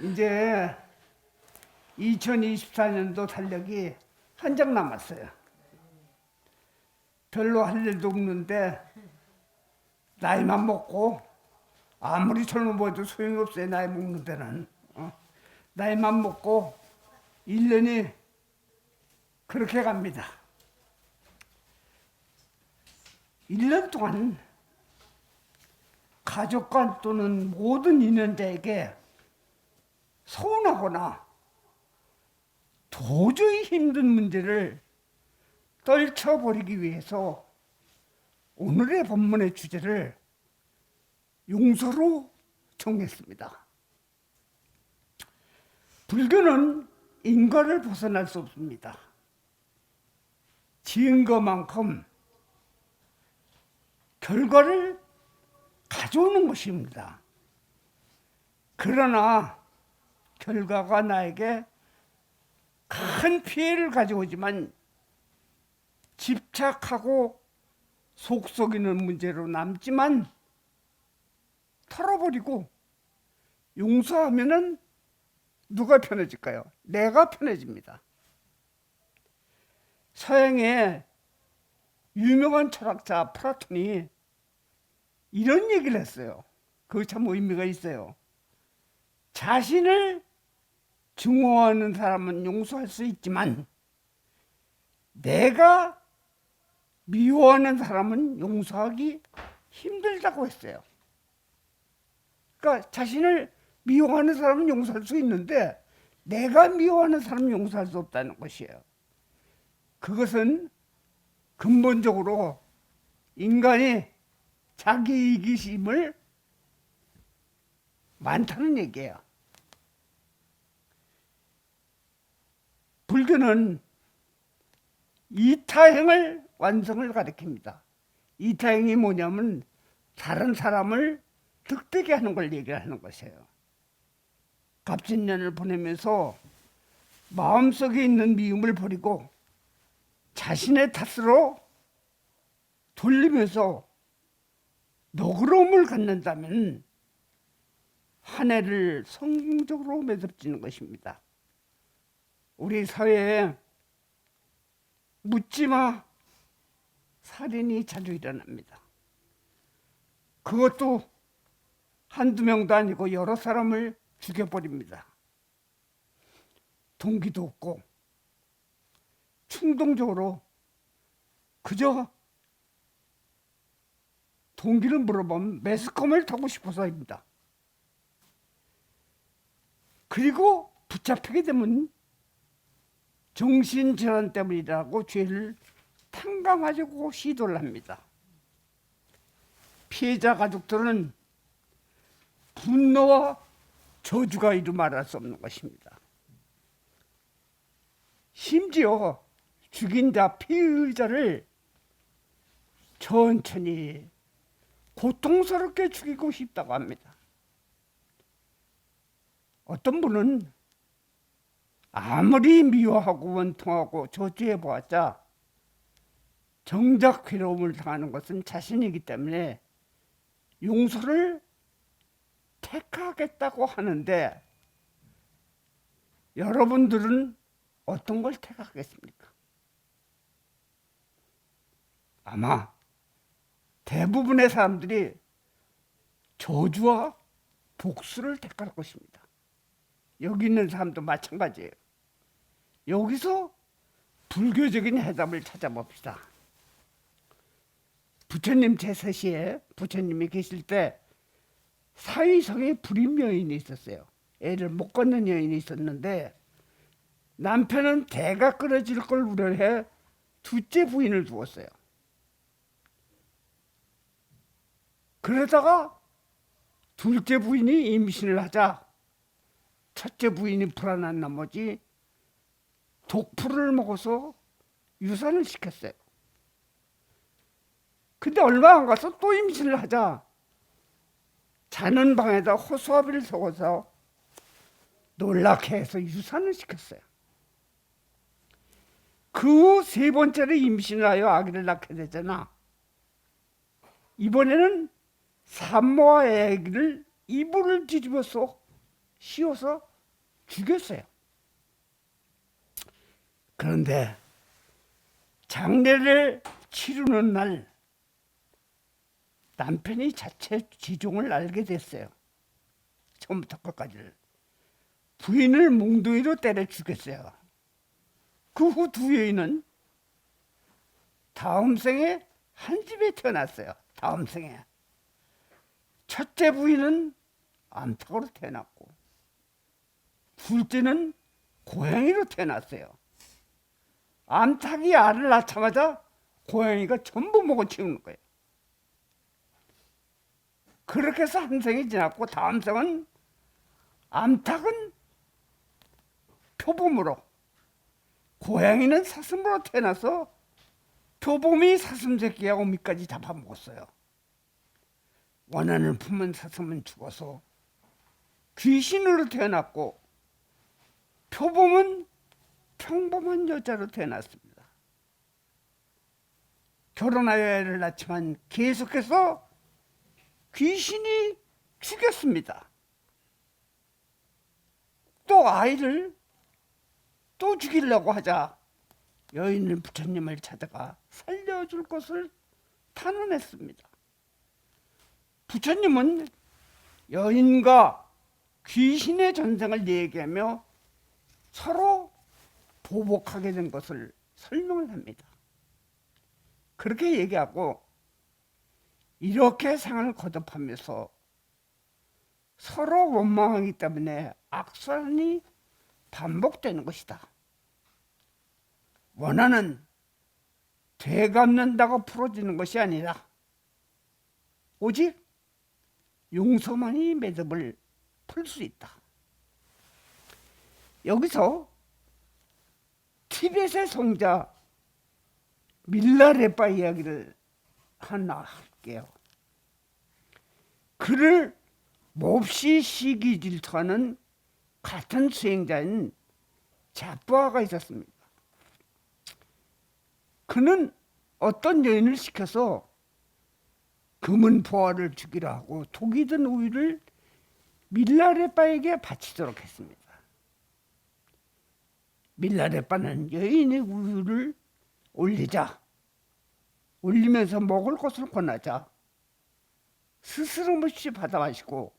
이제 2024년도 달력이 한 장 남았어요. 별로 할 일도 없는데 나이만 먹고 아무리 젊어 보여도 소용이 없어요. 나이 먹는 데는 어? 나이만 먹고 1년이 그렇게 갑니다. 1년 동안 가족과 또는 모든 인연자에게 서운하거나 도저히 힘든 문제를 떨쳐버리기 위해서 오늘의 본문의 주제를 용서로 정했습니다. 불교는 인과를 벗어날 수 없습니다. 지은 것만큼 결과를 가져오는 것입니다. 그러나 결과가 나에게 큰 피해를 가져오지만 집착하고 속썩이는 문제로 남지만 털어버리고 용서하면은 누가 편해질까요? 내가 편해집니다. 서양의 유명한 철학자 플라톤이 이런 얘기를 했어요. 그거 참 의미가 있어요. 자신을 증오하는 사람은 용서할 수 있지만 내가 미워하는 사람은 용서하기 힘들다고 했어요. 그러니까 자신을 미워하는 사람은 용서할 수 있는데 내가 미워하는 사람은 용서할 수 없다는 것이에요. 그것은 근본적으로 인간이 자기 이기심을 많다는 얘기예요. 불교는 이타행을 완성을 가리킵니다. 이타행이 뭐냐면 다른 사람을 득되게 하는 걸 얘기하는 것이에요. 갑진년을 보내면서 마음속에 있는 미움을 버리고 자신의 탓으로 돌리면서 너그러움을 갖는다면 한 해를 성공적으로 매듭지는 것입니다. 우리 사회에 묻지마 살인이 자주 일어납니다. 그것도 한두 명도 아니고 여러 사람을 죽여버립니다. 동기도 없고 충동적으로 그저 동기를 물어보면 매스컴을 타고 싶어서입니다. 그리고 붙잡히게 되면 정신질환 때문이라고 죄를 탕감하려고 시도를 합니다. 피해자 가족들은 분노와 저주가 이루 말할 수 없는 것입니다. 심지어 죽인 자 피의자를 천천히 고통스럽게 죽이고 싶다고 합니다. 어떤 분은 아무리 미워하고 원통하고 저주해 보았자 정작 괴로움을 당하는 것은 자신이기 때문에 용서를 택하겠다고 하는데 여러분들은 어떤 걸 택하겠습니까? 아마 대부분의 사람들이 저주와 복수를 택할 것입니다. 여기 있는 사람도 마찬가지예요. 여기서 불교적인 해답을 찾아봅시다. 부처님 제서시에 부처님이 계실 때 사위성에 불임 여인이 있었어요. 애를 못 걷는 여인이 있었는데 남편은 대가 끊어질 걸 우려해 둘째 부인을 두었어요. 그러다가 둘째 부인이 임신을 하자 첫째 부인이 불안한 나머지 독풀을 먹어서 유산을 시켰어요. 근데 얼마 안 가서 또 임신을 하자 자는 방에다 호수아비를 속아서 놀랍게 해서 유산을 시켰어요. 그세 번째로 임신을 하여 아기를 낳게 되잖아. 이번에는 산모와 아기를 이불을 뒤집어서 씌워서 죽였어요. 그런데 장례를 치르는 날 남편이 자체 지종을 알게 됐어요. 처음부터 끝까지를. 부인을 몽둥이로 때려 죽였어요. 그 후 두 여인은 다음 생에 한 집에 태어났어요. 다음 생에. 첫째 부인은 암탉으로 태어났고, 둘째는 고양이로 태어났어요. 암탉이 알을 낳자마자 고양이가 전부 먹어 치우는 거예요. 그렇게 해서 한 생이 지났고 다음 생은 암탉은 표범으로 고양이는 사슴으로 태어나서 표범이 사슴 새끼하고 밑까지 잡아먹었어요. 원한을 품은 사슴은 죽어서 귀신으로 태어났고 표범은 평범한 여자로 태어났습니다. 결혼하여 애를 낳지만 계속해서 귀신이 죽였습니다. 또 아이를 또 죽이려고 하자 여인은 부처님을 찾아가 살려줄 것을 탄원했습니다. 부처님은 여인과 귀신의 전쟁을 얘기하며 서로 보복하게 된 것을 설명을 합니다. 그렇게 얘기하고 이렇게 상을 거듭하면서 서로 원망하기 때문에 악순환이 반복되는 것이다. 원한은 되갚는다고 풀어지는 것이 아니라 오직 용서만이 매듭을 풀 수 있다. 여기서 티벳의 성자 밀라레파 이야기를 하나 할게요. 그를 몹시 시기 질투하는 같은 수행자인 자부아가 있었습니다. 그는 어떤 여인을 시켜서 금은 보화를 주기로 하고 독이 든 우유를 밀라레빠에게 바치도록 했습니다. 밀라레빠는 여인의 우유를 올리자 올리면서 먹을 것을 권하자 스스럼 없이 받아 마시고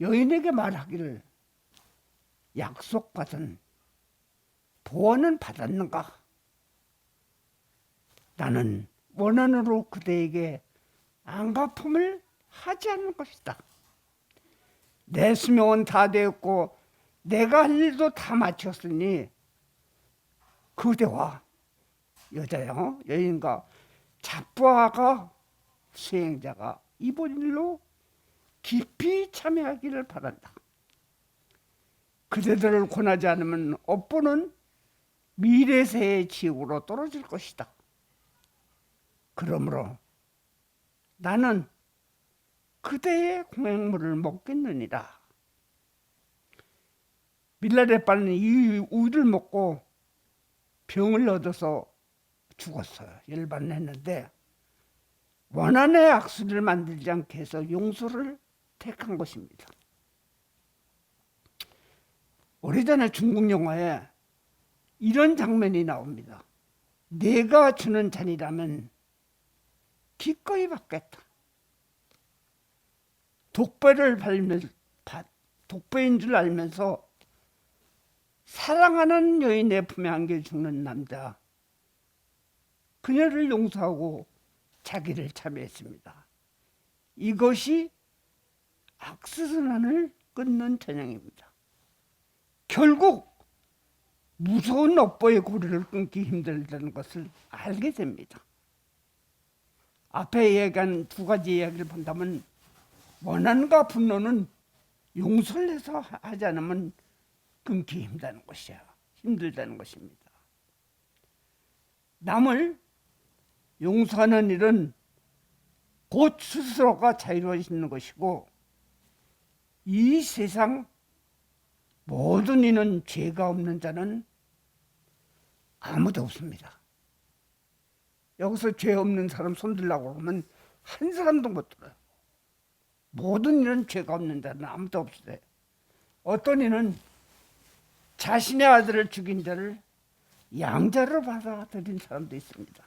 여인에게 말하기를 약속받은 보원은 받았는가? 나는 원한으로 그대에게 안갚음을 하지 않을 것이다. 내 수명은 다 되었고 내가 할 일도 다 마쳤으니 그대와 여자요 여인과 잡부아가 수행자가 이번 일로 깊이 참여하기를 바란다. 그대들을 권하지 않으면 업보는 미래세의 지옥으로 떨어질 것이다. 그러므로 나는 그대의 공약물을 먹겠느니라. 밀라레빠는 이 우유를 먹고 병을 얻어서 죽었어요. 열반했는데 원한의 악수를 만들지 않게 해서 용서를 택한 것입니다. 오래전에 중국 영화에 이런 장면이 나옵니다. 내가 주는 잔이라면 기꺼이 받겠다. 독배를 발면 독배인 줄 알면서 사랑하는 여인의 품에 안겨 죽는 남자. 그녀를 용서하고 자기를 참여했습니다. 이것이 악수선언을 끊는 전형입니다. 결국 무서운 업보의 고리를 끊기 힘들다는 것을 알게 됩니다. 앞에 얘기한 두 가지 이야기를 본다면 원한과 분노는 용서를 해서 하지 않으면 끊기 힘들다는 것이야. 힘들다는 것입니다. 남을 용서하는 일은 곧 스스로가 자유로워지는 것이고 이 세상 모든 이는 죄가 없는 자는 아무도 없습니다. 여기서 죄 없는 사람 손들라고 그러면 한 사람도 못 들어요. 모든 일은 죄가 없는 자는 아무도 없어요. 어떤 이는 자신의 아들을 죽인 자를 양자로 받아들인 사람도 있습니다.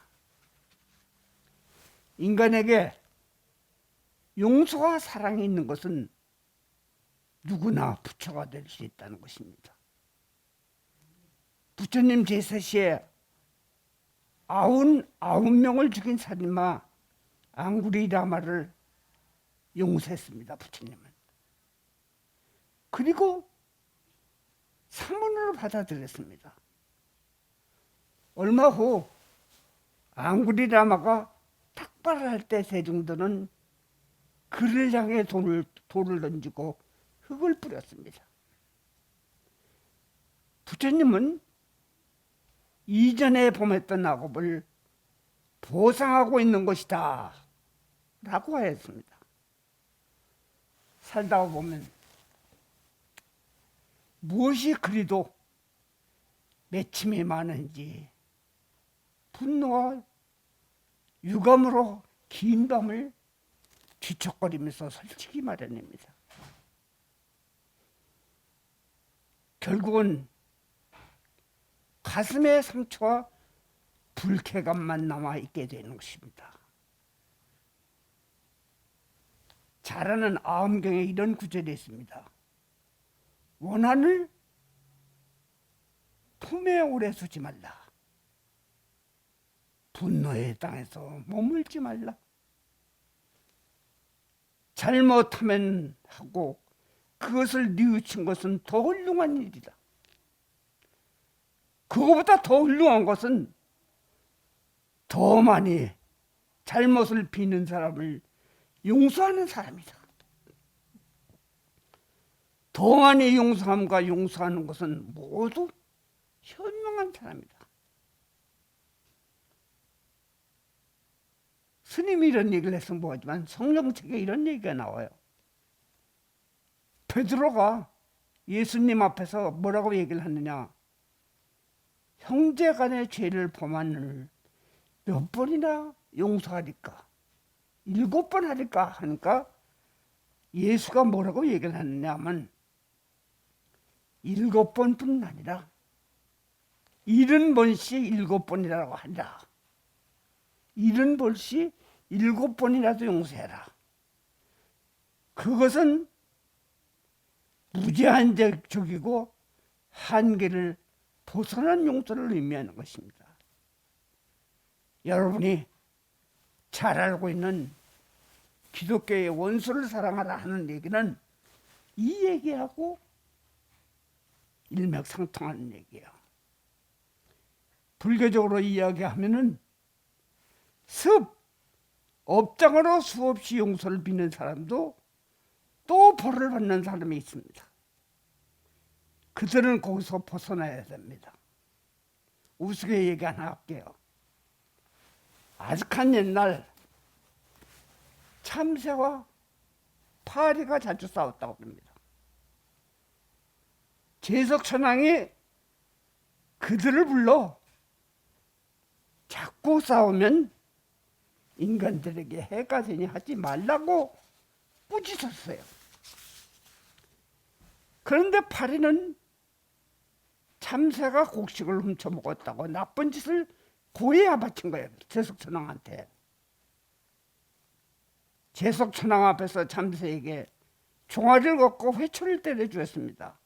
인간에게 용서와 사랑이 있는 것은 누구나 부처가 될 수 있다는 것입니다. 부처님 제사 시에 아흔 아홉 명을 죽인 살인마 앙구리 라마를 용서했습니다. 부처님은. 그리고 사문으로 받아들였습니다. 얼마 후 앙구리 라마가 탁발을 할때 세종들은 그를 향해 돌을, 돌을 던지고 흙을 뿌렸습니다. 부처님은 이전에 범했던 악업을 보상하고 있는 것이다. 라고 하였습니다. 살다 보면 무엇이 그리도 맺힘이 많은지 분노와 유감으로 긴 밤을 뒤척거리면서 설치기 마련입니다. 결국은 가슴의 상처와 불쾌감만 남아 있게 되는 것입니다. 잘하는 아음경에 이런 구절이 있습니다. 원한을 품에 오래 두지 말라. 분노의 땅에서 머물지 말라. 잘못하면 하고 그것을 뉘우친 것은 더 훌륭한 일이다. 그거보다 더 훌륭한 것은 더 많이 잘못을 비는 사람을 용서하는 사람이다. 더 많이 용서함과 용서하는 것은 모두 현명한 사람이다. 스님이 이런 얘기를 해서 뭐하지만 성경책에 이런 얘기가 나와요. 베드로가 예수님 앞에서 뭐라고 얘기를 하느냐? 형제 간의 죄를 범한을 몇 번이나 용서하리까? 일곱 번 하리까? 하니까 예수가 뭐라고 얘기를 하느냐 하면 일곱 번뿐 아니라 일흔 번씩 일곱 번이라고 한다. 일흔 번씩 일곱 번이라도 용서해라. 그것은 무제한적이고 한계를 벗어난 용서를 의미하는 것입니다. 여러분이 잘 알고 있는 기독교의 원수를 사랑하라 하는 얘기는 이 얘기하고 일맥상통하는 얘기예요. 불교적으로 이야기하면은 습 업장으로 수없이 용서를 비는 사람도 또 벌을 받는 사람이 있습니다. 그들은 거기서 벗어나야 됩니다. 우스개 얘기 하나 할게요. 아직한 옛날 참새와 파리가 자주 싸웠다고 합니다. 제석천왕이 그들을 불러 자꾸 싸우면 인간들에게 해가 되니 하지 말라고 꾸짖었어요. 그런데 파리는 참새가 곡식을 훔쳐 먹었다고 나쁜 짓을 고해야 바친 거예요. 제석천왕한테. 제석천왕 앞에서 참새에게 종아리를 걷고 회초리를 때려주었습니다.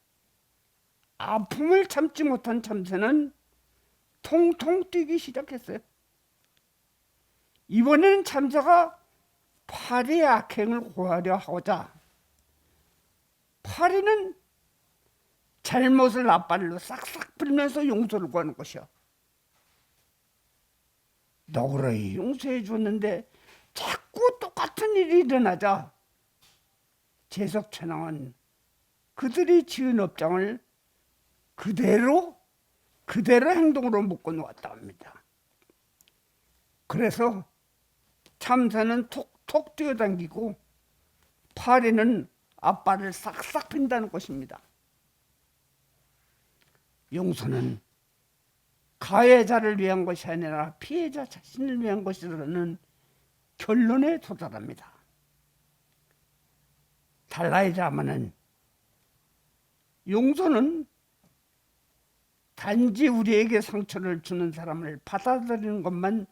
아픔을 참지 못한 참새는 통통 뛰기 시작했어요. 이번에는 참새가 파리의 악행을 고하려 하고자 파리는 잘못을 앞발로 싹싹 불면서 용서를 구하는 것이요. 너그러이 용서해 줬는데 자꾸 똑같은 일이 일어나자 제석천왕은 그들이 지은 업장을 그대로 그대로 행동으로 묶어 놓았다 합니다. 그래서 참새는 톡톡 뛰어당기고 파리는 앞발을 싹싹 핀다는 것입니다. 용서는 가해자를 위한 것이 아니라 피해자 자신을 위한 것이라는 결론에 도달합니다. 달라이 라마는 용서는 단지 우리에게 상처를 주는 사람을 받아들이는 것만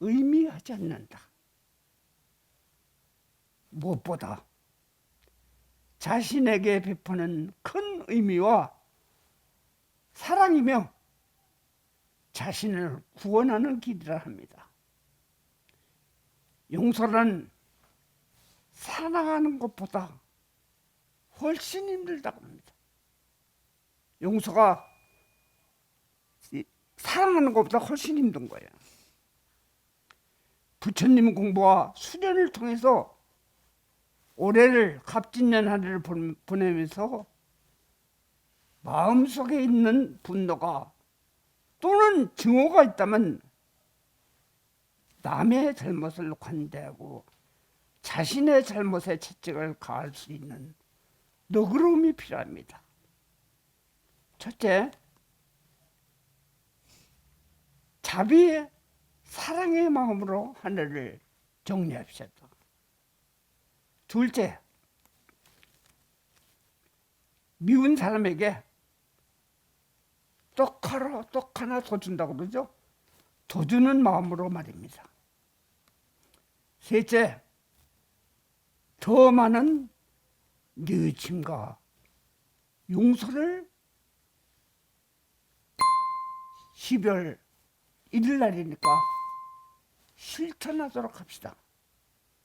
의미하지 않는다. 무엇보다 자신에게 베푸는 큰 의미와 사랑이며 자신을 구원하는 길이라 합니다. 용서는 사랑하는 것보다 훨씬 힘들다고 합니다. 용서가 이- 사랑하는 것보다 훨씬 힘든 거예요. 부처님 공부와 수련을 통해서 올해를 갑진년 보- 보내면서 마음속에 있는 분노가 또는 증오가 있다면 남의 잘못을 관대하고 자신의 잘못에 채찍을 가할 수 있는 너그러움이 필요합니다. 첫째, 자비의 사랑의 마음으로 하늘을 정리합시다. 둘째, 미운 사람에게 떡 하나, 떡 하나 더 준다고 그러죠? 더 주는 마음으로 말입니다. 셋째, 더 많은 뉘우침과 용서를 12 월 1일 날이니까 실천하도록 합시다.